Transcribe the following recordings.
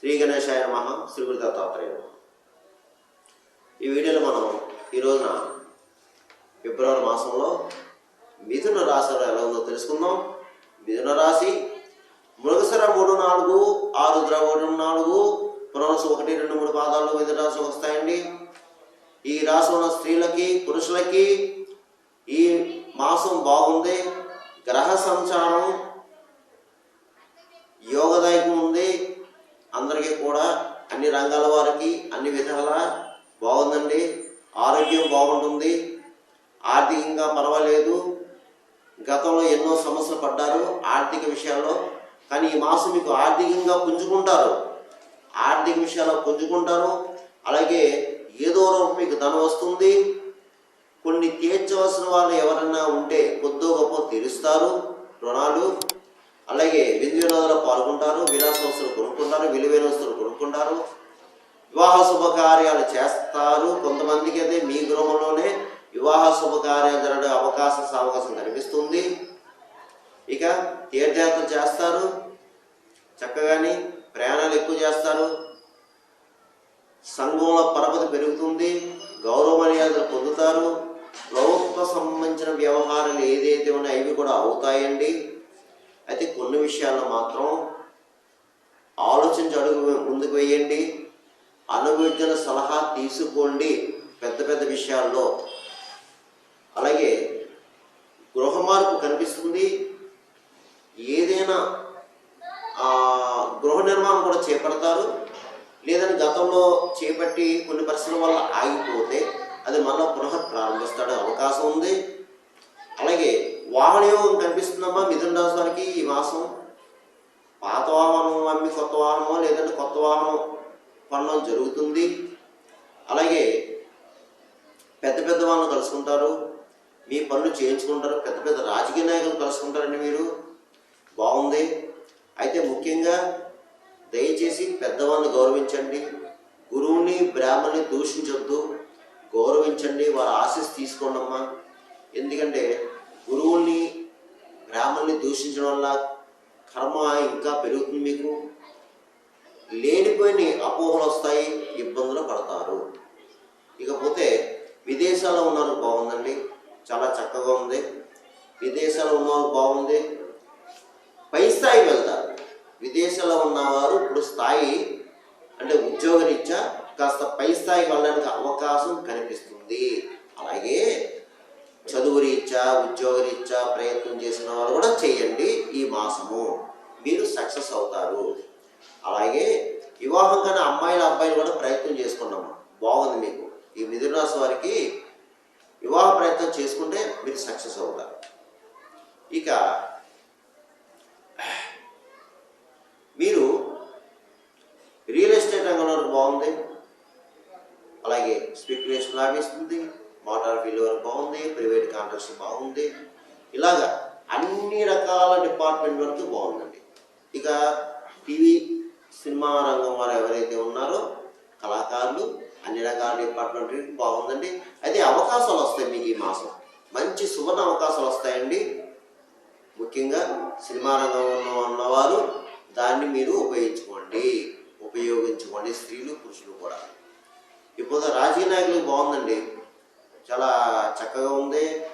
శ్రీ గణేశాయ నమ శ్రీ గురుదత్తాత్రేయ ఈ వీడియోలో మనం ఈ రోజున ఫిబ్రవరి మాసంలో మిథున రాశిలో ఎలా ఉందో తెలుసుకుందాం. మిథున రాశి మృగసర మూడు నాలుగు ఆరుద్ర మూడు నాలుగు పునరుసు ఒకటి రెండు మూడు పాదాలు మిథున రాశి వస్తాయండి. ఈ రాశి ఉన్న స్త్రీలకి పురుషులకి ఈ మాసం బాగుంది. గ్రహ సంచారం యోగదాయకం ఉంది. అందరికీ కూడా అన్ని రంగాల వారికి అన్ని విధాల బాగుందండి. ఆరోగ్యం బాగుంటుంది. ఆర్థికంగా పర్వాలేదు. గతంలో ఎన్నో సమస్యలు పడ్డారు ఆర్థిక విషయాల్లో. కానీ ఈ మాసం మీకు ఆర్థికంగా పుంజుకుంటారు. ఆర్థిక విషయాల్లో పుంజుకుంటారు. అలాగే ఏదో రూపం మీకు ధనం వస్తుంది. కొన్ని తీర్చవలసిన వాళ్ళు ఎవరన్నా ఉంటే కొద్దో గొప్ప తీరుస్తారు రుణాలు. అలాగే విందు వినోదాలు పాల్గొంటారు. వస్తువులు కొనుక్కుంటారు విలువైన వస్తువులు కొనుక్కుంటారు వివాహ శుభకార్యాలు చేస్తారు. కొంతమందికి అయితే మీ గృహంలోనే వివాహ శుభకార్యాలు జరగడం అవకాశం అవకాశం కనిపిస్తుంది. ఇక తీర్థయాత్రలు చేస్తారు. చక్కగాని ప్రయాణాలు ఎక్కువ చేస్తారు. సంఘంలో పరపతి పెరుగుతుంది. గౌరవ మర్యాదలు పొందుతారు. ప్రభుత్వ సంబంధించిన వ్యవహారాలు ఏదైతే ఉన్నాయో అవి కూడా అవుతాయండి. అయితే కొన్ని విషయాల్లో మాత్రం ఆలోచించి అడుగు ముందుకు వేయండి అనుభవించిన సలహా తీసుకోండి పెద్ద పెద్ద విషయాల్లో. అలాగే గృహ మార్పు కనిపిస్తుంది. ఏదైనా గృహ నిర్మాణం కూడా చేపడతారు. లేదని గతంలో చేపట్టి కొన్ని పరిస్థితుల వల్ల ఆగిపోతే అది మళ్ళీ పునః ప్రారంభిస్తాడు అవకాశం ఉంది. అలాగే వాహన యోగం కనిపిస్తుందమ్మా మిథున రాశి వారికి ఈ మాసం. పాత వాహనం అమ్మి కొత్త వాహనమో లేదంటే కొత్త వాహనం కొనడం జరుగుతుంది. అలాగే పెద్ద పెద్ద వాళ్ళని కలుసుకుంటారు మీ పనులు చేయించుకుంటారు పెద్ద పెద్ద రాజకీయ నాయకులు కలుసుకుంటారండి మీరు. బాగుంది. అయితే ముఖ్యంగా దయచేసి పెద్దవాళ్ళని గౌరవించండి. గురువుని బ్రాహ్మణ్ణి దూషించొద్దు. గౌరవించండి వారి ఆశీస్ తీసుకోండమ్మా. ఎందుకంటే గురువుల్ని బ్రాహ్మణ్ణి దూషించడం వల్ల కర్మ ఇంకా పెరుగుతుంది మీకు. లేనిపోయిన అపోహలు వస్తాయి ఇబ్బందులు పడతారు. ఇకపోతే విదేశాల్లో ఉన్నారు బాగుందండి. చాలా చక్కగా ఉంది. విదేశాల్లో ఉన్నవారు బాగుంది. పై స్థాయి వెళ్తారు. విదేశాల్లో ఉన్నవారు ఇప్పుడు స్థాయి అంటే ఉద్యోగరీత్యా కాస్త పై స్థాయి వెళ్ళడానికి అవకాశం కనిపిస్తుంది. అలాగే చదువు రీత్యా ఉద్యోగ రీత్యా ప్రయత్నం చేసిన వారు కూడా చేయండి ఈ మాసము. మీరు సక్సెస్ అవుతారు. అలాగే వివాహం కానీ అమ్మాయిల అబ్బాయిలు కూడా ప్రయత్నం చేసుకున్నాము బాగుంది మీకు. ఈ మిథున రాశి వారికి వివాహ ప్రయత్నం చేసుకుంటే మీరు సక్సెస్ అవుతారు. ఇక మీరు రియల్ ఎస్టేట్ రంగంలో బాగుంది. అలాగే స్పెక్యులేషన్ లాభిస్తుంది మోటార్ ఫీల్డ్ వరకు బాగుంది ప్రైవేట్ కాంట్రాక్ట్స్ బాగుంది. ఇలాగా అన్ని రకాల డిపార్ట్మెంట్ వరకు బాగుందండి. ఇక టీవీ సినిమా రంగం వారు ఎవరైతే ఉన్నారో కళాకారులు అన్ని రకాల డిపార్ట్మెంట్ బాగుందండి. అయితే అవకాశాలు వస్తాయి మీకు ఈ మాసం. మంచి సువర్ణ అవకాశాలు వస్తాయండి. ముఖ్యంగా సినిమా రంగంలో ఉన్నవారు దాన్ని మీరు ఉపయోగించుకోండి. ఉపయోగించుకోండి స్త్రీలు పురుషులు కూడా. ఇప్పుడు రాజకీయ నాయకులు బాగుందండి. చాలా చక్కగా ఉంది.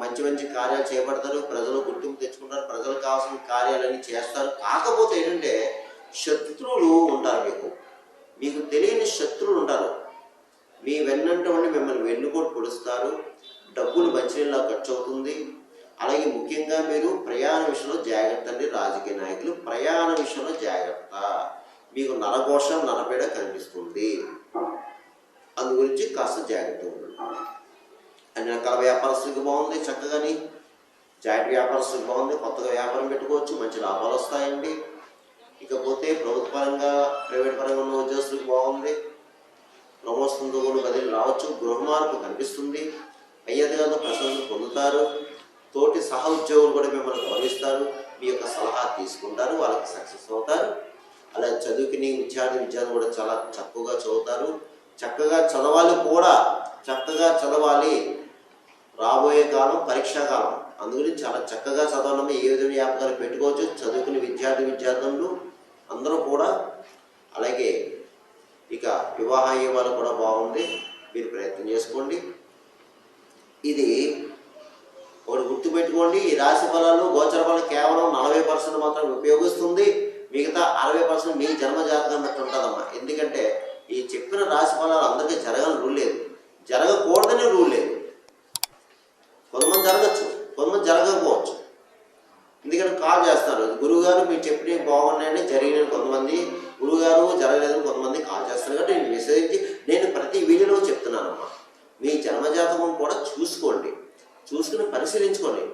మంచి మంచి కార్యాలు చేపడతారు. ప్రజలు గుర్తింపు తెచ్చుకుంటారు. ప్రజలకు కావాల్సిన కార్యాలన్నీ చేస్తారు. కాకపోతే ఏంటంటే శత్రువులు ఉంటారు మీకు. మీకు తెలియని శత్రువులు ఉంటారు. మీ వెన్నంటే మిమ్మల్ని వెన్నుకోటి పొడుస్తారు. డబ్బులు మంచినీళ్ళ ఖర్చు అవుతుంది అలాగే ముఖ్యంగా మీరు ప్రయాణ విషయంలో జాగ్రత్త అండి రాజకీయ నాయకులు. ప్రయాణ విషయంలో జాగ్రత్త. మీకు నరఘోష నరపేడ కనిపిస్తుంది. అందు గురించి కాస్త జాగ్రత్త అన్ని రకాల వ్యాపారస్తులకి బాగుంది చక్కగాని జాయింట్ వ్యాపారస్తులకు బాగుంది కొత్తగా వ్యాపారం పెట్టుకోవచ్చు మంచి లాభాలు వస్తాయండి. ఇకపోతే ప్రభుత్వ పరంగా ప్రైవేట్ పరంగా ఉన్న ఉద్యోగస్తులకు బాగుంది. ప్రమోషన్తో కూడా బదిలీ రావచ్చు గృహ మార్పు కనిపిస్తుంది. పై కాదు ప్రశంసలు పొందుతారు. తోటి సహ ఉద్యోగులు కూడా మిమ్మల్ని గౌరవిస్తారు. మీ యొక్క సలహా తీసుకుంటారు వాళ్ళకి సక్సెస్ అవుతారు. అలా చదువుకుని విద్యార్థి విద్యార్థులు కూడా చాలా చక్కగా చదువుతారు. చక్కగా చదవాలి కూడా. చక్కగా చదవాలి. రాబోయే కాలం పరీక్షా కాలం. అందుకని చాలా చక్కగా చదవడం ఏ విధమైన జ్ఞాపకాలు పెట్టుకోవచ్చు? చదువుకునే విద్యార్థి విద్యార్థులు అందరూ కూడా. అలాగే ఇక వివాహ అయ్యే కూడా బాగుంది మీరు ప్రయత్నం చేసుకోండి. ఇది ఒకటి గుర్తుపెట్టుకోండి. ఈ రాశి ఫలాలు గోచర ఫలాలు కేవలం నలభై పర్సెంట్ మాత్రం ఉపయోగిస్తుంది. మిగతా అరవై పర్సెంట్ మీ జన్మ జాతకం బట్టి ఉంటుందమ్మా. ఎందుకంటే ఈ చెప్పిన రాశి ఫలాలు అందరికీ జరగని రూల్ లేదు. జరగకూడదనే రూల్ లేదు. కొంతమంది జరగచ్చు కొంతమంది జరగకపోవచ్చు. ఎందుకంటే కాల్ చేస్తారు. గురువుగారు మీరు చెప్పినవి బాగున్నాయని జరిగిన కొంతమంది గురుగారు జరగలేదని కొంతమంది కాల్ చేస్తారు. కాబట్టి నేను విశ్లేషించి నేను ప్రతి వీడియోలో చెప్తున్నానమ్మా. మీ జన్మజాతకం కూడా చూసుకోండి. చూసుకుని పరిశీలించుకోండి.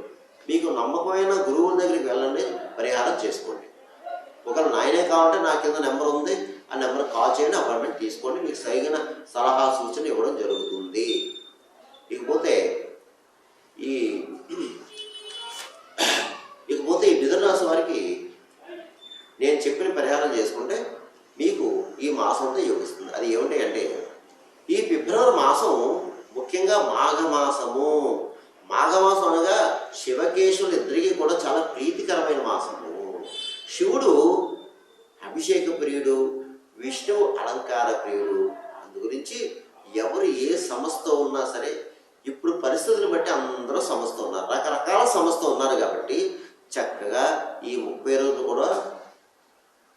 మీకు నమ్మకమైన గురువుల దగ్గరికి వెళ్ళండి పరిహారం చేసుకోండి. ఒకవేళ నాయనే కావాలంటే నా కింద నెంబర్ ఉంది. ఆ నెంబర్ కాల్ చేయండి అపాయింట్మెంట్ తీసుకోండి. మీకు సరిగిన సలహా సూచన ఇవ్వడం జరుగుతుంది ఇకపోతే ఈ ఇకపోతే ఈ మిథున రాశి వారికి నేను చెప్పిన పరిహారం చేసుకుంటే మీకు ఈ మాసం అంతా యోగిస్తుంది అది ఏమిటి అంటే ఈ ఫిబ్రవరి మాసం ముఖ్యంగా మాఘమాసము మాఘమాసం అనగా శివకేశవులు ఇద్దరికీ కూడా చాలా ప్రీతికరమైన మాసము శివుడు అభిషేక ప్రియుడు విష్ణువు అలంకార ప్రియుడు. అందు గురించి ఎవరు ఏ సంస్థ ఉన్నా సరే ఇప్పుడు పరిస్థితులను బట్టి అందరూ సంస్థ ఉన్నారు. రకరకాల సంస్థ ఉన్నారు కాబట్టి చక్కగా ఈ ముప్పై రోజులు కూడా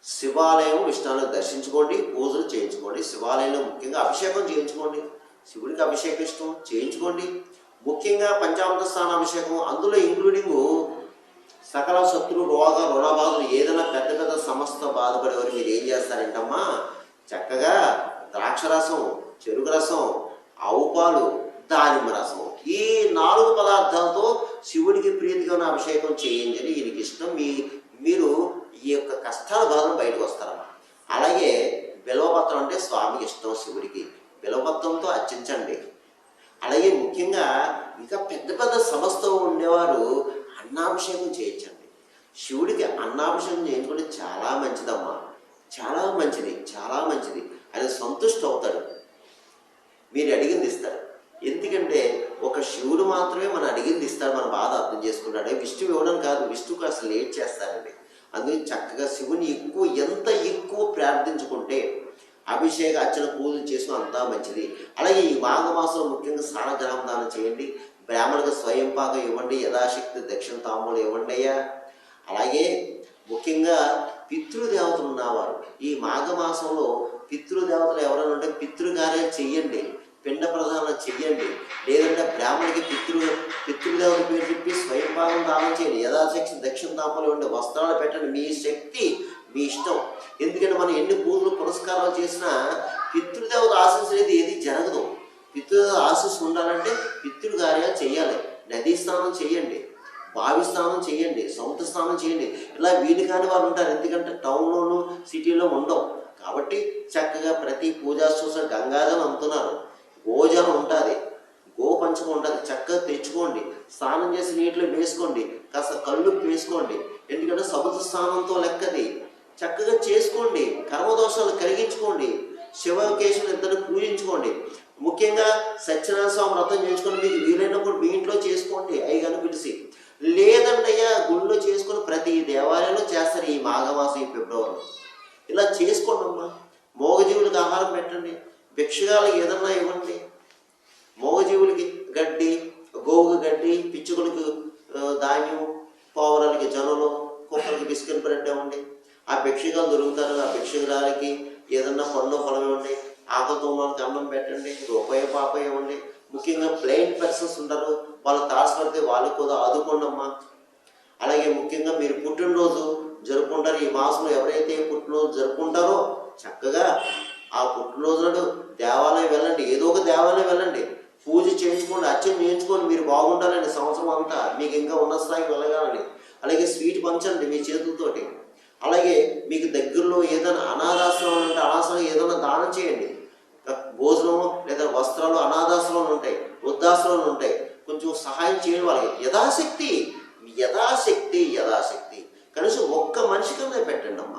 శివాలయం విష్ణాలను దర్శించుకోండి పూజలు చేయించుకోండి. శివాలయంలో ముఖ్యంగా అభిషేకం చేయించుకోండి. శివుడికి అభిషేకం ఇష్టం చేయించుకోండి. ముఖ్యంగా పంచామృత స్థాన అభిషేకం అందులో ఇంక్లూడింగ్ సకల శత్రు రోగ రుణబాధలు ఏదైనా పెద్ద పెద్ద సమస్త బాధపడేవారు మీరు ఏం చేస్తారంటమ్మా? చక్కగా ద్రాక్ష రసం చెరుకు రసం ఆవు పాలు దానిమ్మ రసం ఈ నాలుగు పదార్థాలతో శివుడికి ప్రీతిగా ఉన్న అభిషేకం చేయండి అని ఈయనకి ఇష్టం. మీ మీరు ఈ యొక్క కష్టాల బాధలు బయటకు వస్తారమ్మా. అలాగే బిలవపత్రం అంటే స్వామికి ఇష్టం శివుడికి. బిలవపత్రంతో అర్చించండి. అలాగే ముఖ్యంగా ఇంకా పెద్ద పెద్ద సమస్యతో ఉండేవారు అన్నాభిషేకం చేయించండి. శివుడికి అన్నాభిషేకం చేయించుకుంటే చాలా మంచిదమ్మా. చాలా మంచిది చాలా మంచిది. ఆయన సంతుష్టి అవుతాడు మీరు అడిగింది ఇస్తారు. ఎందుకంటే ఒక శివుడు మాత్రమే మనం అడిగింది ఇస్తాడు మన బాధ అర్థం చేసుకుంటాడు. విష్ణువు ఇవ్వడం కాదు విష్ణువుకు అసలు లేట్ చేస్తారండి? అందుకని చక్కగా శివుని ఎక్కువ ఎంత ఎక్కువ ప్రార్థించుకుంటే అభిషేక అర్చన పూజలు చేసిన అంతా మంచిది. అలాగే ఈ మాఘమాసంలో ముఖ్యంగా స్నానగ్రహం దానం చేయండి. బ్రాహ్మణులకు స్వయం పాకం ఇవ్వండి. యథాశక్తి దక్షిణ తాంబూలం ఇవ్వండి అయ్యా. అలాగే ముఖ్యంగా పితృదేవతలు ఉన్నవారు. ఈ మాఘమాసంలో పితృదేవతలు ఎవరైనా ఉంటే పితృకార్యాలు చెయ్యండి. పిండ ప్రధానం చెయ్యండి. లేదంటే బ్రాహ్మణికి పితృ పితృదేవత పేరు చెప్పి స్వయంపాకం దానం చేయండి. యథాశక్తి దక్షిణ తాంబూలం ఇవ్వండి. వస్త్రాలు పెట్టండి. మీ శక్తి మీ ఇష్టం. ఎందుకంటే మనం ఎన్ని పూజలు పురస్కారాలు చేసినా పితృదేవత అనేది ఏది జరగదు. పితృదేవత ఆశీస్సు ఉండాలంటే పితృ కార్యాలు చేయాలి. నదీ స్నానం చేయండి బావి స్నానం చేయండి సముద్ర స్నానం చేయండి. ఇలా వీలు కాని వాళ్ళు ఉంటారు. ఎందుకంటే టౌన్లోను సిటీలో ఉండవు. కాబట్టి చక్కగా ప్రతి పూజా చూసిన గంగాజలం అమ్ముతున్నారు. గోజలం ఉంటుంది గోపంచకం ఉంటుంది. చక్కగా తెచ్చుకోండి. స్నానం చేసి నీటిలో వేసుకోండి. కాస్త కళ్ళు వేసుకోండి. ఎందుకంటే సముద్ర స్నానంతో లెక్కది. చక్కగా చేసుకోండి. కర్మదోషాలు కలిగించుకోండి. శివకేశులు ఇద్దరు పూజించుకోండి. ముఖ్యంగా సత్యనారాయణ స్వామి వ్రతం చేసుకొని మీకు వీలైనప్పుడు మీ ఇంట్లో చేసుకోండి అయ్యగాను పిలిచి. లేదంటయ్యా గుళ్ళో చేసుకొని ప్రతి దేవాలయంలో చేస్తారు ఈ మాఘమాసం ఈ ఫిబ్రవరిలో. ఇలా చేసుకోండి అమ్మా మోగజీవులకు ఆహారం పెట్టండి. భిక్షగాలకు ఏదన్నా ఇవ్వండి. మోగజీవులకి గడ్డి గోవుకి గడ్డి పిచ్చుకలకి ధాన్యం పావురాలకి జనులు కుక్కలకి బిస్కెట్ బ్రెడ్ ఇవ్వండి. ఆ భిక్షకులు దొరుకుతారు. ఆ భిక్షకురాలకి ఏదన్నా పనులు ఫలం ఇవ్వండి. ఆకలితో అన్నం పెట్టండి. రూపాయ పాప ఇవ్వండి. ముఖ్యంగా ప్లెయిన్ పర్సన్స్ ఉంటారు. వాళ్ళ థాట్స్ పడితే వాళ్ళకి కూడా ఆదుకోండి అమ్మా అలాగే ముఖ్యంగా మీరు పుట్టినరోజు జరుపుకుంటారు. ఈ మాసంలో ఎవరైతే పుట్టినరోజు జరుపుకుంటారో చక్కగా ఆ పుట్టినరోజు దేవాలయం వెళ్ళండి. ఏదో ఒక దేవాలయం వెళ్ళండి. పూజ చేయించుకోండి. అచ్చం చేయించుకోండి. మీరు బాగుండాలండి సంవత్సరం అంతా మీకు ఇంకా ఉన్న స్థాయికి వెళ్ళగాలని అలాగే స్వీట్ పంచండి మీ చేతులతోటి. అలాగే మీకు దగ్గరలో ఏదైనా అనాథాశ్రమం ఉంటే అనాశ్రమం ఏదైనా దానం చేయండి. భోజనం లేదా వస్త్రాలు అనాథాశ్రమాలు ఉంటాయి వృద్ధాశ్రమాలు ఉంటాయి. కొంచెం సహాయం చేయడం వాళ్ళకి. యథాశక్తి యథాశక్తి యథాశక్తి. కనీసం ఒక్క మనిషి కన్నా పెట్టండి అమ్మా.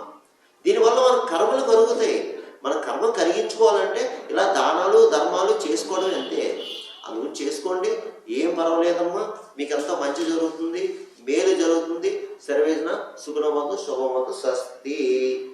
దీనివల్ల మన కర్మలు కరుగుతాయి. మన కర్మ కరిగించుకోవాలంటే ఇలా దానాలు ధర్మాలు చేసుకోవడం అంతే. అందుకు చేసుకోండి. ఏం పర్వాలేదమ్మా. మీకు మీకంతా మంచి జరుగుతుంది. మేలు జరుగుతుంది. సర్వేజన శుభ్రమకు శుభమకు స్వస్తి.